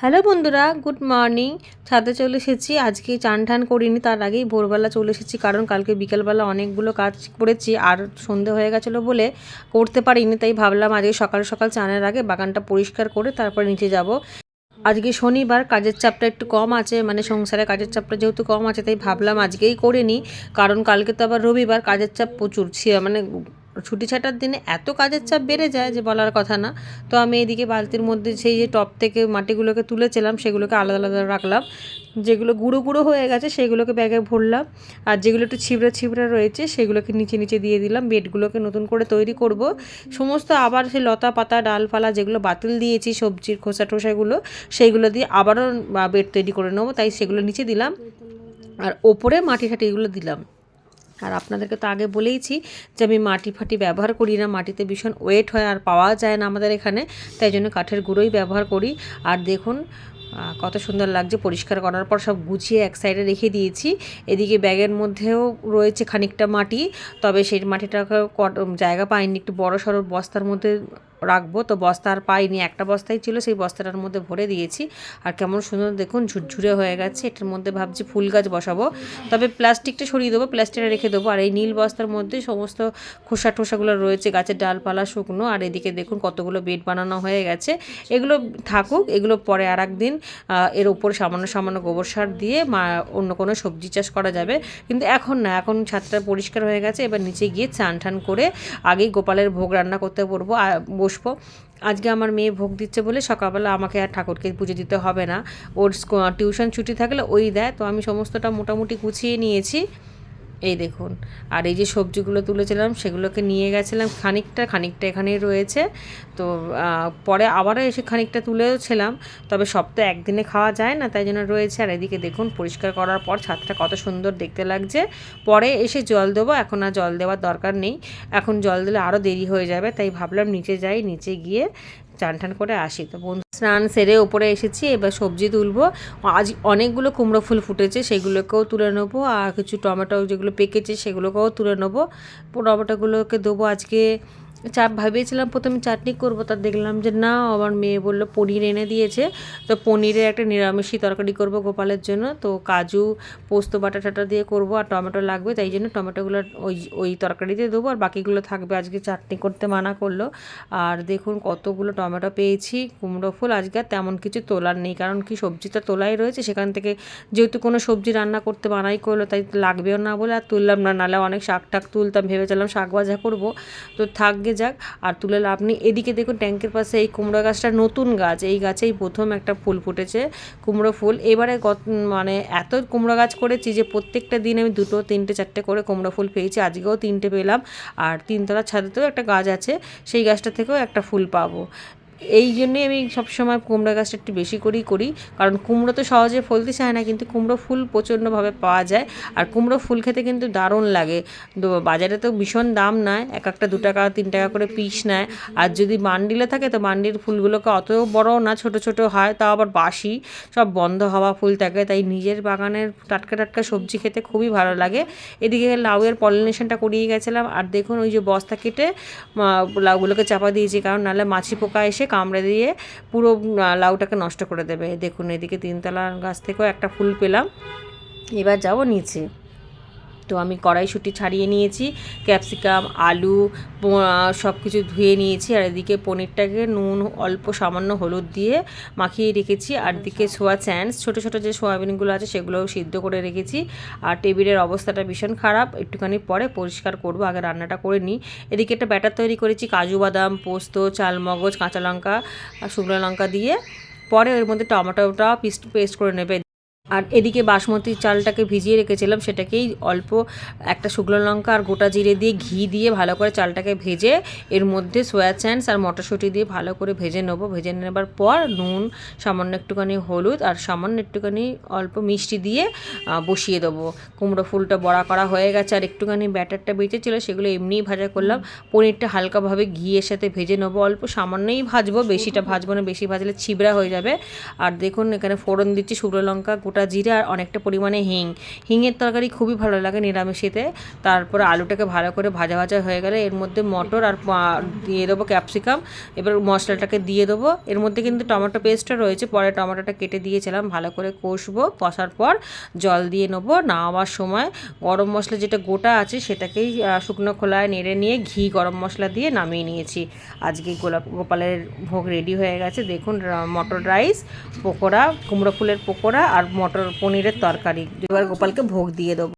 Hello বন্ধুরা, good morning. ছাদে চলে এসেছি, আজকে চান টান করিনি, তার আগেই ভোরবেলা চলে এসেছি, কারণ কালকে বিকেলবেলা অনেকগুলো কাজ করেছি, আর সন্ধে হয়ে গেছিল বলে করতে পারিনি, তাই ভাবলাম আজকে সকাল সকাল চানের আগে বাগানটা পরিষ্কার করে তারপর নিচে যাব। আজকে শনিবার, কাজের চাপটা একটু কম আছে মানে সংসারে কাজের চাপটা যেহেতু কম আছে, তাই ভাবলাম আজকেই করে নিই, কারণ কালকে তো আবার রবিবার, কাজের চাপ প্রচুর মানে ছুটি ছাটার দিনে এত কাজের চাপ বেড়ে যায় যে বলার কথা না। তো আমি এদিকে বালতির মধ্যে সেই যে টপ থেকে মাটিগুলোকে তুলেছিলাম, সেগুলোকে আলাদা আলাদা রাখলাম। যেগুলো গুঁড়ো গুঁড়ো হয়ে গেছে, সেগুলোকে ব্যাগে ভরলাম। আর যেগুলো একটু ছিবড়া ছিবড়া রয়েছে, সেগুলোকে নিচে নিচে দিয়ে দিলাম। বেডগুলোকে নতুন করে তৈরি করব। সমস্ত আবার সেই লতা পাতা ডালপালা যেগুলো বাতিল দিয়েছি, সবজির খোসা টোসাগুলো, সেইগুলো দিয়ে আবারও বেড তৈরি করে নেব। তাই সেগুলো নিচে দিলাম। আর ওপরে মাটি ঠাটি এগুলো দিলাম। আর আপনাদেরকে তো আগে বলেইছি যে আমি মাটি ফাটি ব্যবহার করি না। মাটিতে ভীষণ ওয়েট হয় আর পাওয়া যায় না আমাদের এখানে। তাই জন্য কাঠের গুঁড়োই ব্যবহার করি। আর দেখুন কত সুন্দর লাগছে পরিষ্কার করার পর সব গুছিয়ে এক সাইডে রেখে দিয়েছি। এদিকে ব্যাগের মধ্যেও রয়েছে খানিকটা মাটি, তবে সেই মাটিটাকে জায়গা পাইনি। একটু বড় সড়ো বস্তার মধ্যে রাখব। তো বস্তা আর পাইনি, একটা বস্তাই ছিল, সেই বস্তাটার মধ্যে ভরে দিয়েছি। আর কেমন সুন্দর দেখুন, ঝুরঝুরে হয়ে গেছে। এটার মধ্যে ভাবছি ফুল গাছ বসাবো। তবে প্লাস্টিকটা সরিয়ে দেবো, প্লাস্টিকটা রেখে দেবো। আর এই নীল বস্তার মধ্যে সমস্ত খোসা টোসাগুলো রয়েছে, গাছের ডালপালা, শুকনো। আর এদিকে দেখুন, কতগুলো বেড বানানো হয়ে গেছে। এগুলো থাকুক, এগুলো পরে আর একদিন এর উপর সামান্য সামান্য গোবর সার দিয়ে মা, অন্য কোনো সবজি চাষ করা যাবে। কিন্তু এখন না, এখন ছাদটা পরিষ্কার হয়ে গেছে। এবার নিচে গিয়ে চান টান করে আগেই গোপালের ভোগ রান্না করতে পড়ব আর বসবো। আজকে আমার মেয়ে ভোগ দিচ্ছে বলে সকালবেলা আমাকে আর ঠাকুরকে পুজো দিতে হবে না। ওর টিউশন ছুটি থাকলে ওই দেয়। তো আমি সমস্তটা মোটামুটি গুছিয়ে নিয়েছি। এই দেখুন, আর এই যে সবজিগুলো তুলেছিলাম, সেগুলোকে নিয়ে গেছিলাম খানিকটা খানিকটা এখানেই রয়েছে। তো পরে আবারও এসে খানিকটা তুলেওছিলাম তবে সপ্তাহে একদিনে খাওয়া যায় না, তাই জন্য রয়েছে। আর এদিকে দেখুন, পরিষ্কার করার পর ছাদটা কত সুন্দর দেখতে লাগছে। পরে এসে জল দেবো, এখন আর জল দেওয়ার দরকার নেই। এখন জল দিলে আরও দেরি হয়ে যাবে, তাই ভাবলাম নিচে যাই, নিচে গিয়ে চান টান করে আসি। তো বন্ধু স্নান সেরে ওপরে এসেছি, এবার সবজি তুলবো। আজ অনেকগুলো কুমড়ো ফুল ফুটেছে, সেগুলোকেও তুলে নেব, আর কিছু টমেটো যেগুলো পেকেছে সেগুলোকেও তুলে নেব। টমেটোগুলোকে দেবো আজকে চা, ভেবেছিলাম প্রথমে চাটনি করব, তা দেখলাম যে না, আমার মেয়ে বলল পনির এনে দিয়েছে। তো পনিরের একটা নিরামিষি তরকারি করব গোপালের জন্য। তো কাজু, পোস্ত, বাটা টাটা দিয়ে করব, আর টমেটো লাগবে, তাই জন্য টমেটোগুলো ওই ওই তরকারিতে দেবো, আর বাকিগুলো থাকবে আজকে চাটনি করতে মানা করল। আর দেখুন কতগুলো টমেটো পেয়েছি, কুমড়ো ফুল, আজকে আর তেমন কিছু তোলার নেই, কারণ কি সবজিটা তোলাই রয়েছে, সেখান থেকে যেহেতু কোনো সবজি রান্না করতে মানাই করল, তাই লাগবেও না বলে আর তুললাম না নাহলে অনেক শাক টাক তুলতাম, ভেবেছিলাম শাক ভাজা করব। তো থাকবে যাক আর তুলে লাভ এদিকে দেখুন ট্যাঙ্কের পাশে এই কুমড়ো গাছটা নতুন গাছ। এই গাছেই প্রথম একটা ফুল ফুটেছে, কুমড়ো ফুল। এবারে গত মানে এত কুমড়ো গাছ করেছি যে প্রত্যেকটা দিন আমি দুটো, তিনটে, চারটে করে কুমড়ো ফুল পেয়েছি। আজকেও তিনটে পেলাম। আর তিনতলার ছাদেতেও একটা গাছ আছে, সেই গাছটা থেকেও একটা ফুল পাবো। এই জন্যই আমি সবসময় কুমড়ো গাছটা একটু বেশি করেই করি। কারণ কুমড়ো তো সহজে ফলতে চায় না, কিন্তু কুমড়ো ফুল প্রচণ্ডভাবে পাওয়া যায়। আর কুমড়ো ফুল খেতে কিন্তু দারুণ লাগে। বাজারে তো ভীষণ দাম নেয়, এক একটা দু টাকা, তিন টাকা করে পিস নেয়। আর যদি বান্ডিলে থাকে, তো বান্ডির ফুলগুলোকে অত বড় না, ছোট ছোট হয়, তাও আবার বাসি। সব বন্ধ হওয়া ফুল থাকে, তাই নিজের বাগানের টাটকা টাটকা সবজি খেতে খুবই ভালো লাগে। এদিকে লাউয়ের পলিনেশনটা করিয়ে গেছিলাম। আর দেখুন, ওই যে বস্তা কেটে লাউগুলোকে চাপা দিয়েছি। কারণ নাহলে মাছি পোকা এসে কামড়ে দিয়ে পুরো লাউটাকে নষ্ট করে দেবে। দেখুন, এদিকে তিনতলা গাছ থেকেও একটা ফুল পেলাম। এবার যাব নিচে। তো আমি কড়াইশুঁটি ছাড়িয়ে নিয়েছি ক্যাপসিকাম আলু সব কিছু ধুয়ে নিয়েছি। আর এদিকে পনিরটাকে নুন অল্প সামান্য হলুদ দিয়ে মাখিয়ে রেখেছি। আর দিকে সোয়া চ্যান্স ছোটো ছোটো যে সোয়াবিনগুলো আছে সেগুলোও সিদ্ধ করে রেখেছি। আর টেবিলের অবস্থাটা ভীষণ খারাপ। একটুখানি পরে পরিষ্কার করব আগে রান্নাটা করে নিই। এদিকে একটা ব্যাটার তৈরি করেছি কাজু বাদাম পোস্ত চালমগজ কাঁচা লঙ্কা আর শুকনো লঙ্কা দিয়ে। পরে এর মধ্যে টমেটোটা পিস্ট পেস্ট করে নেবে। আর এদিকে বাসমতি চালটাকে ভিজিয়ে রেখেছিলাম, সেটাকেই অল্প একটা শুকনো লঙ্কা আর গোটা জিরে দিয়ে ঘি দিয়ে ভালো করে চালটাকে ভেজে এর মধ্যে সোয়া চ্যান্স আর মটরশুঁটি দিয়ে ভালো করে ভেজে নেব। ভেজে নেবার পর নুন, সামান্য একটুখানি হলুদ আর সামান্য একটুখানি অল্প মিষ্টি দিয়ে বসিয়ে দেবো। কুমড়ো ফুলটা বড়া করা হয়ে গেছে আর একটুখানি ব্যাটারটা বেঁচেছিল, সেগুলো এমনিই ভাজা করলাম। পনিরটা হালকাভাবে ঘিয়ের সাথে ভেজে নেব। অল্প সামান্যই ভাজবো, বেশিটা ভাজবো না, বেশি ভাজলে ছিবড়া হয়ে যাবে। আর দেখুন এখানে ফোড়ন দিচ্ছি শুকনো লঙ্কা, গোটা গোটা জিরে আর অনেকটা পরিমাণে হিং। হিঙের তরকারি খুবই ভালো লাগে নিরামিষেতে। তারপর আলুটাকে ভালো করে ভাজা ভাজা হয়ে গেলে এর মধ্যে মটর আর দিয়ে দেবো ক্যাপসিকাম। এবার মশলাটাকে দিয়ে দেবো। এর মধ্যে কিন্তু টমেটো পেস্টও রয়েছে। পরে টমেটোটা কেটে দিয়েছিলাম। ভালো করে কষবো। কষার পর জল দিয়ে নেব। নামাবার সময় গরম মশলা যেটা গোটা আছে সেটাকেই শুকনো খোলায় নেড়ে নিয়ে ঘি গরম মশলা দিয়ে নামিয়ে নিয়েছি। আজকে গোলাপ গোপালের ভোগ রেডি হয়ে গেছে। দেখুন মটর রাইস, পকোড়া, কুমড়ো ফুলের পকোড়া আর মটর পনিরের তরকারি। এবার গোপালকে ভোগ দিয়ে দেবো।